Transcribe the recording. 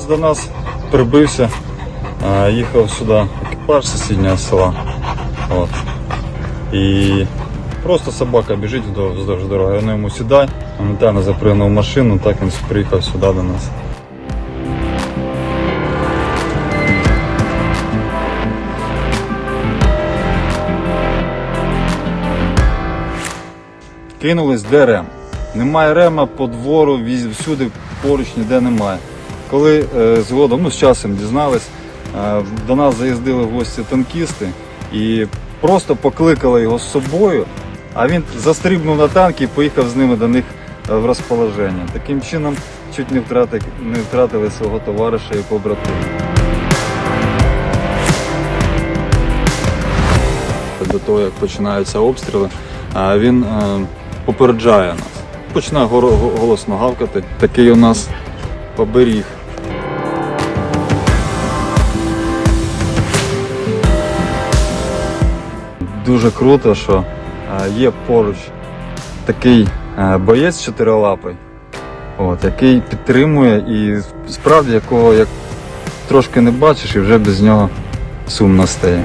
до нас прибився, їхав сюди екіпаж сусіднього села. От. І просто собака біжить вздовж дороги. Вони йому сідай, моментально запригнув машину, так він приїхав сюди до нас. Кинулись, де рем. Немає рема по двору, всюди поруч ніде немає. Коли е, згодом, ну з часом дізнались, е, до нас заїздили в гості танкісти і просто покликали його з собою, а він застрибнув на танк і поїхав з ними до них е, в розположення. Таким чином чуть не, втратили, не втратили свого товариша і побратима. До того, як починаються обстріли, він попереджає нас. Починає голосно гавкати. Такий у нас поберіг. Дуже круто, що е, є поруч такий е, боєць чотирилапий, от, який підтримує і справді якого як трошки не бачиш і вже без нього сумно стає.